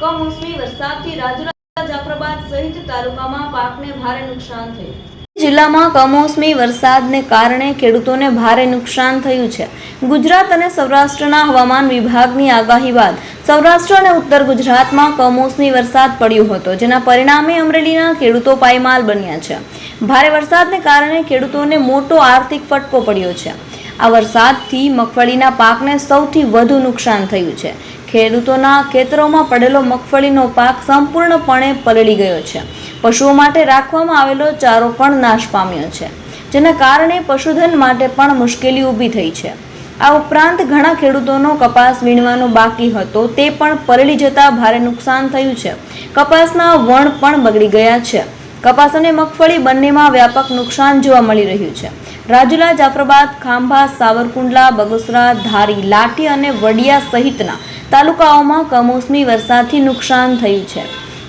કમોસમી વરસાદથી રાજુલા જાફરાબાદ સહિત તાલુકામાં પાકને ભારે નુકસાન થયું. જિલ્લામાં કમોસમી વરસાદને કારણે ખેડૂતોને ભારે નુકસાન થયું છે. ગુજરાત અને સૌરાષ્ટ્રના હવામાન વિભાગની આગાહી બાદ સૌરાષ્ટ્ર અને ઉત્તર ગુજરાતમાં કમોસમી વરસાદ પડ્યો હતો, જેના પરિણામે અમરેલીના ખેડૂતો પાયમાલ બન્યા છે. ભારે વરસાદને કારણે ખેડૂતોને મોટો આર્થિક ફટકો પડ્યો છે. આ વરસાદથી મગફળીના પાકને સૌથી વધુ નુકસાન થયું છે. ખેડૂતોના ખેતરોમાં પડેલો મગફળીનો પાક સંપૂર્ણપણે પલળી ગયો છે. પશુઓ માટે રાખવામાં આવેલો ચારો પણ નાશ પામ્યો છે. જેના કારણે પશુધન માટે પણ મુશ્કેલી ઊભી થઈ છે. આ ઉપરાંત ઘણા ખેડૂતોનો કપાસ વીણવાનો બાકી હતો, તે પણ પલળી જતા ભારે નુકસાન થયું છે. કપાસના વણ પણ બગડી ગયા છે. કપાસ અને મગફળી બંનેમાં વ્યાપક નુકસાન જોવા મળી રહ્યું છે. રાજુલા, જાફરાબાદ, ખાંભા, સાવરકુંડલા, બગસરા, ધારી, લાઠી અને વડિયા સહિતના તાલુકાઓમાં કમોસમી વરસાદથી નુકસાન થયું છે.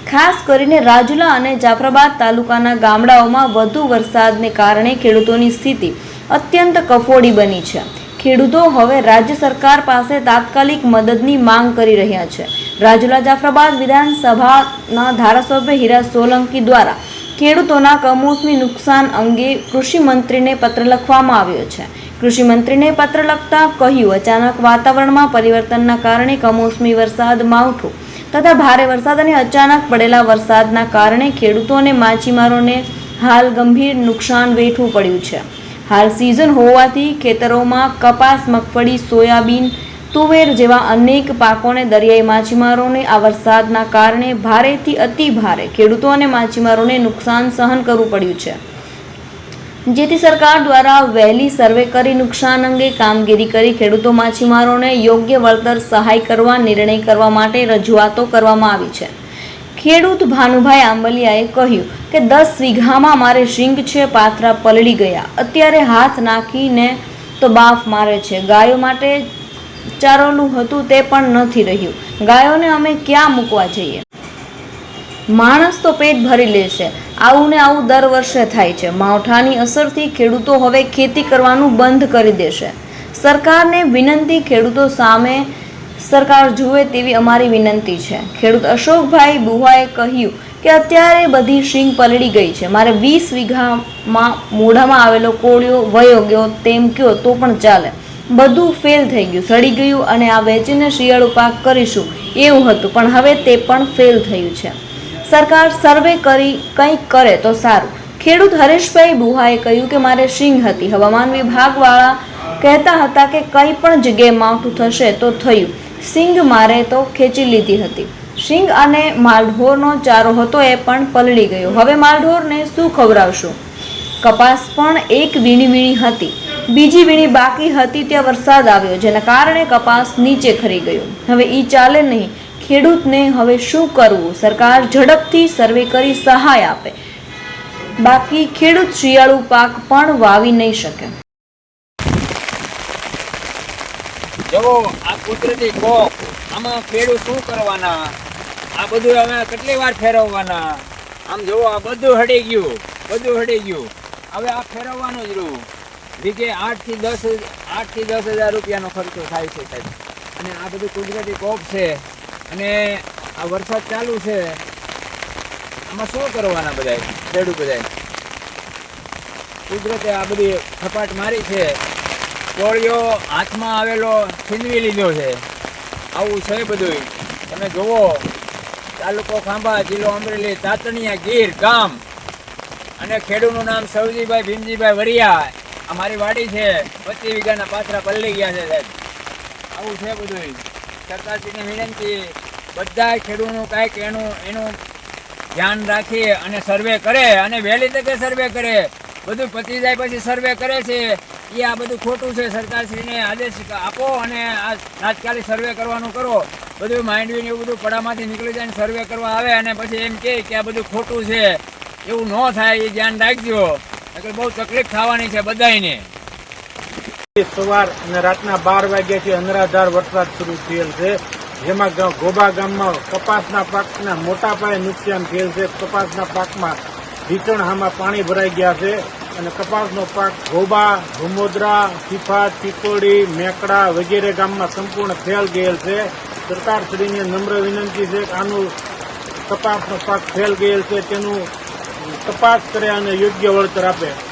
ખાસ કરીને રાજુલા અને જાફરાબાદ તાલુકાના ગામડાઓમાં વધુ વરસાદને કારણે ખેડૂતોની સ્થિતિ અત્યંત કફોડી બની છે. ખેડૂતો હવે રાજ્ય સરકાર પાસે તાત્કાલિક મદદની માંગ કરી રહ્યા છે. રાજુલા જાફરાબાદ વિધાનસભાના ધારાસભ્ય હીરા સોલંકી દ્વારા ખેડૂતોના કમોસમી નુકસાન અંગે કૃષિ મંત્રીને પત્ર લખવામાં આવ્યો છે. કૃષિ મંત્રીને પત્ર લખતા કહ્યું, અચાનક વાતાવરણમાં પરિવર્તનના કારણે કમોસમી વરસાદ માવઠું તથા ભારે વરસાદ અને અચાનક પડેલા વરસાદના કારણે ખેડૂતો અને માછીમારોને હાલ ગંભીર નુકસાન વેઠવું પડ્યું છે. હાલ સિઝન હોવાથી ખેતરોમાં કપાસ, મગફળી, સોયાબીન, તુવેર જેવા અનેક પાકોને દરિયાઈ માછીમારોને આ વરસાદના કારણે ભારેથી અતિ ભારે ખેડૂતો અને માછીમારોને નુકસાન સહન કરવું પડ્યું છે. જેથી સરકાર દ્વારા વહેલી સર્વે કરી નુકસાન અંગે કામગીરી કરી ખેડૂતો માછીમારોને યોગ્ય વળતર સહાય કરવા નિર્ણય કરવા માટે રજૂઆતો કરવામાં આવી છે. ખેડૂત ભાનુભાઈ આંબલિયાએ કહ્યું કે દસ વીઘામાં મારે શીંગ છે, પાથરા પલળી ગયા. અત્યારે હાથ નાખીને તો બાફ મારે છે. ગાયો માટે ચારોલું હતું તે પણ નથી રહ્યું. ગાયોને અમે ક્યાં મૂકવા જઈએ? માણસ તો પેટ ભરી લેશે આવું ને આવું દર વર્ષે થાય છે. માવઠાની અસરથી ખેડૂતો હવે ખેતી કરવાનું બંધ કરી દેશે. સરકારને વિનંતી, ખેડૂતો સામે સરકાર જુએ તેવી અમારી વિનંતી છે. ખેડૂત અશોકભાઈ બુહાએ કહ્યું કે અત્યારે બધી શીંગ પલળી ગઈ છે. મારે વીસ વીઘામાં મોઢામાં આવેલો કોળિયો વયો ગયો, તેમ કયો તો પણ ચાલે. બધું ફેલ થઈ ગયું, સડી ગયું અને આ વેચીને શિયાળુ પાક કરીશું. એવું હતું, પણ હવે તે પણ ફેલ થયું છે. સરકાર સર્વે કરી કંઈક કરે તો સારું. ખેડૂત હરેશભાઈ બુહાએ કહ્યું કે મારે સિંહ હતી. હવામાન વિભાગવાળા કહેતા હતા કે કંઈ પણ જગ્યાએ માવઠું થશે તો થયું. સિંગ મારે તો ખેંચી લીધી હતી. શીંગ અને માલઢોરનો ચારો હતો એ પણ પલળી ગયો. હવે માલઢોરને શું ખવડાવશું? કપાસ પણ એક વીણી વીણી હતી. બીજી વીણી બાકી હતી, ત્યાં વરસાદ આવ્યો, જેના કારણે કપાસ નીચે ખરી ગયો. હવે એ ચાલે નહીં. ખેડૂતને હવે શું કરવું? સરકાર ઝડપથી સર્વે કરી સહાય આપે. બાકી ખેડૂત શિયાળુ પાક પણ વાવી નહીં શકે. જુઓ આ કુદરતી કોપ, આમાં ખેડૂત શું કરવાના? આ બધું હવે કેટલી વાર ફેરવવાના? આમ જુઓ, આ બધું હટી ગયું, બધું હટી ગયું. હવે આ ફેરવવાનું જ રહ્યું. આઠથી દસ આઠથી દસ હજાર રૂપિયાનો ખર્ચો થાય છે અને આ બધું કુદરતી કોપ છે. અને આ વરસાદ ચાલુ છે. આમાં શું કરવાના બધાય? ખેડૂત બધાય. કુદરતે આ બધી ખપાટ મારી છે. કોળિયો હાથમાં આવેલો છીનવી લીધો છે. આવું છે બધું તમે જુઓ, તાલુકો ખાંભા, જિલ્લો અમરેલી, તાતણિયા, ગીર, ગામ. અને ખેડૂતનું નામ સવજીભાઈ, ભીમજીભાઈ વરિયા. આ મારી વાડી છે. પચીસ વીઘાના પાથરા પલ્લી ગયા છે સાહેબ. આવું છે બધું સરકારશ્રીને વિનંતી. બધા ખેડૂતનું કાંઈક એનું એનું ધ્યાન રાખી અને સર્વે કરે અને વહેલી તકે સર્વે કરે. બધું પતી જાય પછી સર્વે કરે છે. એ આ બધું ખોટું છે. સરકારશ્રીને આદેશ આપો અને આ તાત્કાલિક સર્વે કરવાનું કરો. બધું માંડવીને એવું બધું પડામાંથી નીકળી જાય સર્વે કરવા આવે અને પછી એમ કહે કે આ બધું ખોટું છે. એવું ન થાય એ ધ્યાન રાખજો. એટલે બહુ તકલીફ થવાની છે બધાને સવાર અને રાતના બાર વાગ્યાથી અનરાધાર વરસાદ શરૂ થયેલ છે. જેમાં ગોબા ગામમાં કપાસના પાકના મોટા પાયે નુકસાન થયેલ છે. કપાસના પાકમાં ઢીચણહામાં પાણી ભરાઈ ગયા છે અને કપાસનો પાક ગોબા, ભૂમોદરા સીફા ચીકોડી, મેકડા વગેરે ગામમાં સંપૂર્ણ ફેલ ગયેલ છે. સરકારશ્રીને નમ્ર વિનંતી છે કે આનું કપાસનો પાક ફેલ ગયેલ છે. તેનું તપાસ કરે અને યોગ્ય વળતર આપે.